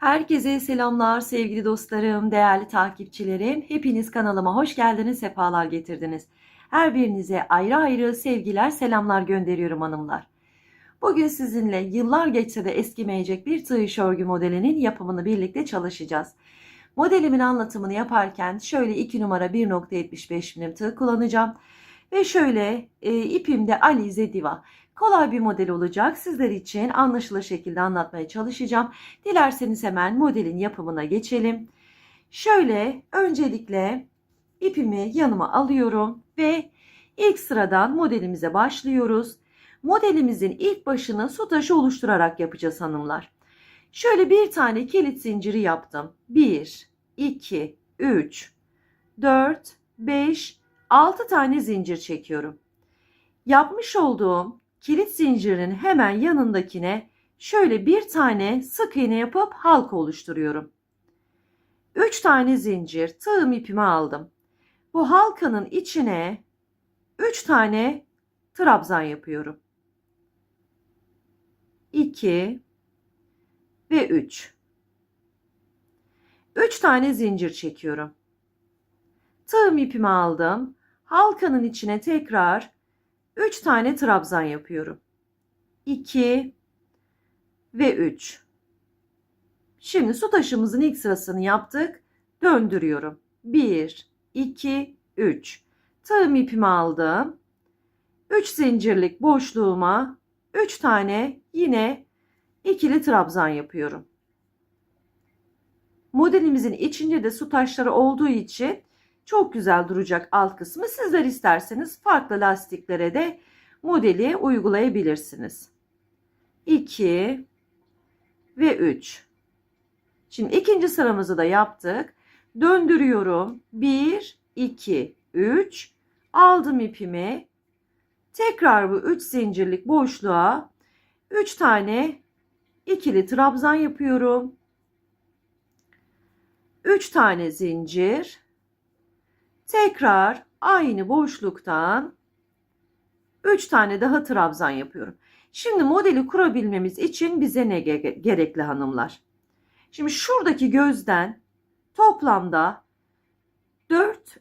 Herkese selamlar sevgili dostlarım, değerli takipçilerim. Hepiniz kanalıma hoş geldiniz, sefalar getirdiniz. Her birinize ayrı ayrı sevgiler, selamlar gönderiyorum hanımlar. Bugün sizinle yıllar geçse de eskimeyecek bir tığ iş örgü modelinin yapımını birlikte çalışacağız. Modelimin anlatımını yaparken şöyle 2 numara 1.75 milim tığ kullanacağım. Ve şöyle e, ipimde Alize Diva. Kolay bir model olacak. Sizler için anlaşılır şekilde anlatmaya çalışacağım. Dilerseniz hemen modelin yapımına geçelim. Şöyle öncelikle ipimi yanıma alıyorum ve ilk sıradan modelimize başlıyoruz. Modelimizin ilk başını su taşı oluşturarak yapacağız hanımlar. Şöyle bir tane kilit zinciri yaptım. 1, 2, 3, 4, 5, 6 tane zincir çekiyorum. Yapmış olduğum kilit zincirinin hemen yanındakine şöyle bir tane sık iğne yapıp halka oluşturuyorum. 3 tane zincir tığım ipimi aldım. Bu halkanın içine 3 tane trabzan yapıyorum. 2 ve 3. 3 tane zincir çekiyorum. Tığım ipimi aldım. Halkanın içine tekrar 3 tane trabzan yapıyorum. 2 ve 3. Şimdi su taşımızın ilk sırasını yaptık. Döndürüyorum. 1, 2, 3. Tığım ipimi aldım. 3 zincirlik boşluğuma 3 tane yine ikili trabzan yapıyorum. Modelimizin içinde de su taşları olduğu için çok güzel duracak alt kısmı. Sizler isterseniz farklı lastiklere de modeli uygulayabilirsiniz. 2 ve 3. Şimdi ikinci sıramızı da yaptık. Döndürüyorum. 1, 2, 3. Aldım ipimi. Tekrar bu 3 zincirlik boşluğa 3 tane ikili trabzan yapıyorum. 3 tane zincir. Tekrar aynı boşluktan 3 tane daha trabzan yapıyorum. Şimdi modeli kurabilmemiz için bize ne gerekli hanımlar? Şimdi şuradaki gözden toplamda 4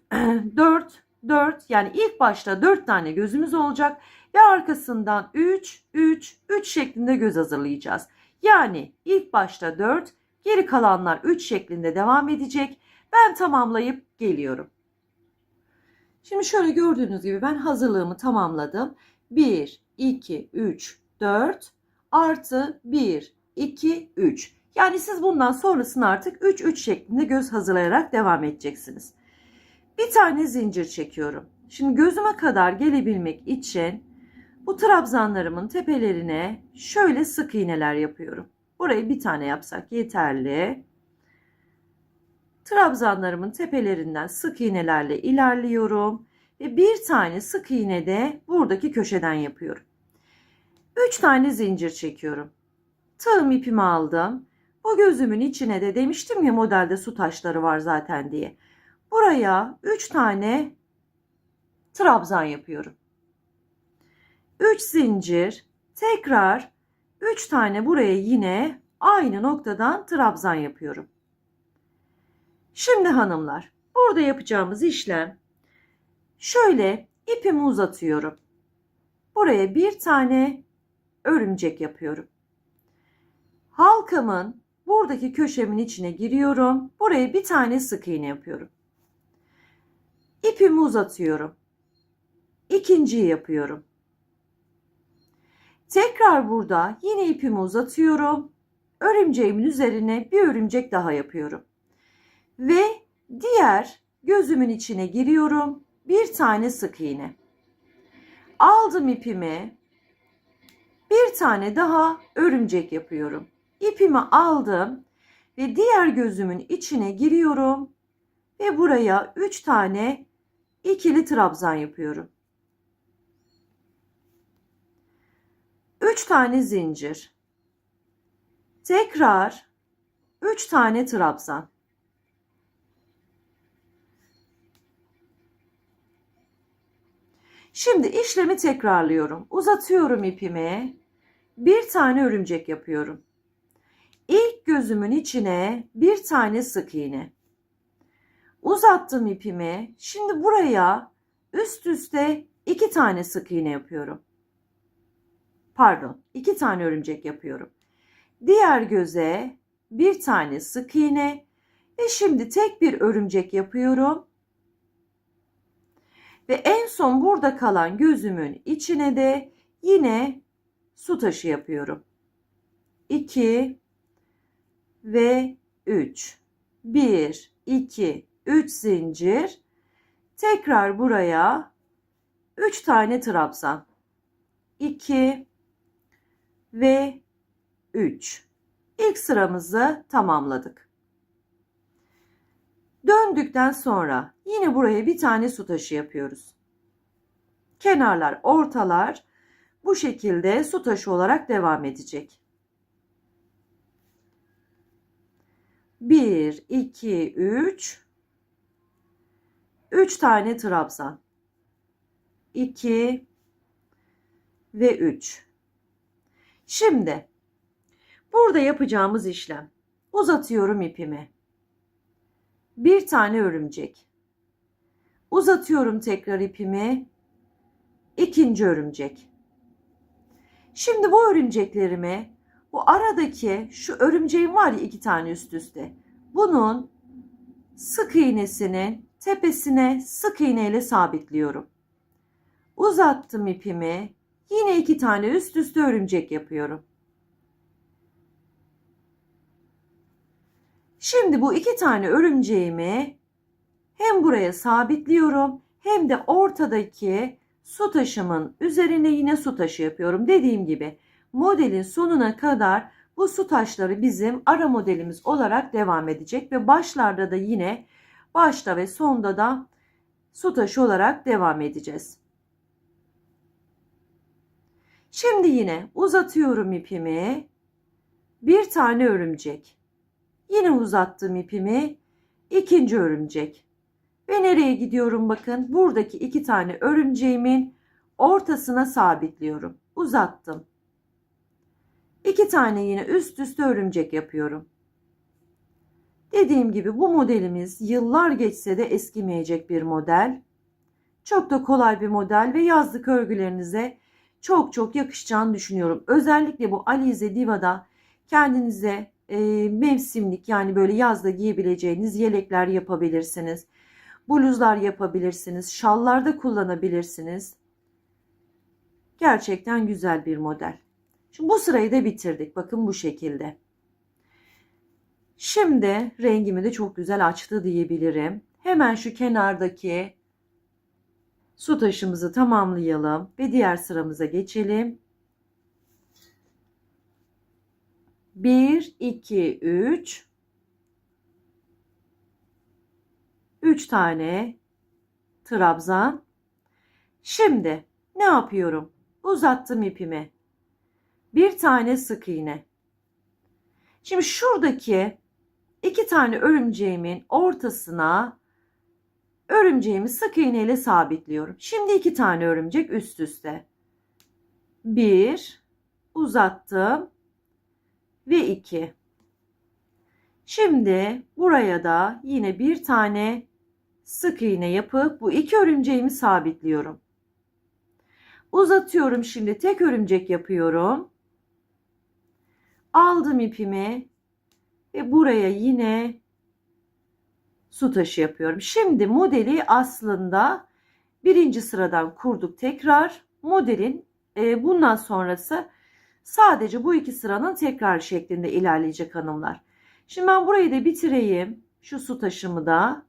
4 4 yani ilk başta 4 tane gözümüz olacak ve arkasından 3 3 3 şeklinde göz hazırlayacağız. Yani ilk başta 4 geri kalanlar 3 şeklinde devam edecek. Ben tamamlayıp geliyorum. Şimdi şöyle gördüğünüz gibi ben hazırlığımı tamamladım. 1, 2, 3, 4 artı 1, 2, 3. Yani siz bundan sonrasını artık 3, 3 şeklinde göz hazırlayarak devam edeceksiniz. Bir tane zincir çekiyorum. Şimdi gözüme kadar gelebilmek için bu trabzanlarımın tepelerine şöyle sık iğneler yapıyorum. Burayı bir tane yapsak yeterli. Trabzanlarımın tepelerinden sık iğnelerle ilerliyorum. Ve bir tane sık iğne de buradaki köşeden yapıyorum. 3 tane zincir çekiyorum. Tığım ipimi aldım. Bu gözümün içine de demiştim ya modelde su taşları var zaten diye. Buraya 3 tane trabzan yapıyorum. 3 zincir tekrar 3 tane buraya yine aynı noktadan trabzan yapıyorum. Şimdi hanımlar burada yapacağımız işlem şöyle ipimi uzatıyorum. Buraya bir tane örümcek yapıyorum. Halkamın buradaki köşemin içine giriyorum. Buraya bir tane sık iğne yapıyorum. İpimi uzatıyorum. İkinciyi yapıyorum. Tekrar burada yine ipimi uzatıyorum. Örümceğimin üzerine bir örümcek daha yapıyorum. Ve diğer gözümün içine giriyorum. Bir tane sık iğne. Aldım ipimi. Bir tane daha örümcek yapıyorum. İpimi aldım ve diğer gözümün içine giriyorum ve buraya 3 tane ikili trabzan yapıyorum. 3 tane zincir. Tekrar 3 tane trabzan. Şimdi işlemi tekrarlıyorum. Uzatıyorum ipimi. Bir tane örümcek yapıyorum. İlk gözümün içine bir tane sık iğne. Uzattım ipimi. Şimdi buraya üst üste iki tane sık iğne yapıyorum. Pardon, iki tane örümcek yapıyorum. Diğer göze bir tane sık iğne ve şimdi tek bir örümcek yapıyorum. Ve en son burada kalan gözümün içine de yine su taşı yapıyorum. 2 ve 3. 1, 2, 3 zincir. Tekrar buraya 3 tane trabzan. 2 ve 3. İlk sıramızı tamamladık. Döndükten sonra yine buraya bir tane su taşı yapıyoruz. Kenarlar, ortalar bu şekilde su taşı olarak devam edecek. 1, 2, 3. 3 tane trabzan. 2 ve 3. Şimdi burada yapacağımız işlem. Uzatıyorum ipimi. Bir tane örümcek. Uzatıyorum tekrar ipimi. İkinci örümcek. Şimdi bu örümceklerimi bu aradaki şu örümceğim var ya iki tane üst üste. Bunun sık iğnesinin tepesine sık iğneyle sabitliyorum. Uzattım ipimi. Yine iki tane üst üste örümcek yapıyorum. Şimdi bu iki tane örümceğimi hem buraya sabitliyorum hem de ortadaki su taşımın üzerine yine su taşı yapıyorum. Dediğim gibi modelin sonuna kadar bu su taşları bizim ara modelimiz olarak devam edecek ve başlarda da yine başta ve sonda da su taşı olarak devam edeceğiz. Şimdi yine uzatıyorum ipimi. Bir tane örümcek. Yine uzattım ipimi. İkinci örümcek. Ve nereye gidiyorum bakın. Buradaki iki tane örümceğimin ortasına sabitliyorum. Uzattım. İki tane yine üst üste örümcek yapıyorum. Dediğim gibi bu modelimiz yıllar geçse de eskimeyecek bir model. Çok da kolay bir model ve yazlık örgülerinize çok çok yakışacağını düşünüyorum. Özellikle bu Alize Diva'da kendinize e, mevsimlik yani böyle yazda giyebileceğiniz yelekler yapabilirsiniz. Bluzlar yapabilirsiniz. Şallarda kullanabilirsiniz. Gerçekten güzel bir model. Şimdi bu sırayı da bitirdik. Bakın bu şekilde. Şimdi rengimi de çok güzel açtı diyebilirim. Hemen şu kenardaki su taşımızı tamamlayalım ve diğer sıramıza geçelim. 1, 2, 3. 3 tane trabzan. Şimdi ne yapıyorum? Uzattım ipimi. Bir tane sık iğne. Şimdi şuradaki iki tane örümceğimin ortasına örümceğimi sık iğne ile sabitliyorum. Şimdi iki tane örümcek üst üste. Bir uzattım ve iki. Şimdi buraya da yine bir tane sık iğne yapıp bu iki örümceğimi sabitliyorum. Uzatıyorum şimdi tek örümcek yapıyorum. Aldım ipimi ve buraya yine su taşı yapıyorum. Şimdi modeli aslında birinci sıradan kurduk tekrar. Modelin e, bundan sonrası sadece bu iki sıranın tekrar şeklinde ilerleyecek hanımlar. Şimdi ben burayı da bitireyim. Şu su taşımı da.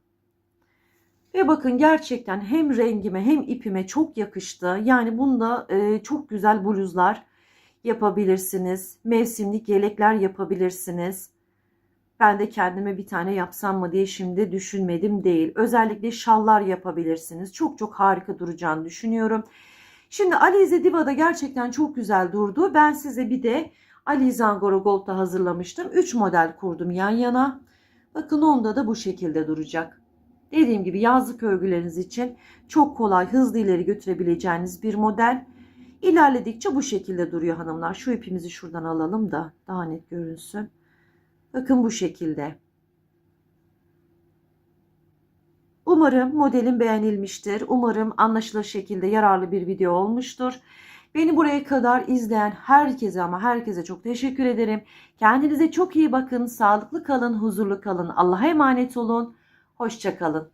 Ve bakın gerçekten hem rengime hem ipime çok yakıştı. Yani bunda e, çok güzel bluzlar yapabilirsiniz. Mevsimlik yelekler yapabilirsiniz. Ben de kendime bir tane yapsam mı diye şimdi düşünmedim değil. Özellikle şallar yapabilirsiniz. Çok çok harika duracağını düşünüyorum. Şimdi Alize Diva'da gerçekten çok güzel durdu. Ben size bir de Alize Angora Gold'da hazırlamıştım. 3 model kurdum yan yana. Bakın onda da bu şekilde duracak. Dediğim gibi yazlık örgüleriniz için çok kolay hızlı ileri götürebileceğiniz bir model. İlerledikçe bu şekilde duruyor hanımlar. Şu ipimizi şuradan alalım da daha net görünsün. Bakın bu şekilde. Umarım modelim beğenilmiştir. Umarım anlaşılır şekilde yararlı bir video olmuştur. Beni buraya kadar izleyen herkese ama herkese çok teşekkür ederim. Kendinize çok iyi bakın. Sağlıklı kalın, huzurlu kalın. Allah'a emanet olun. Hoşça kalın.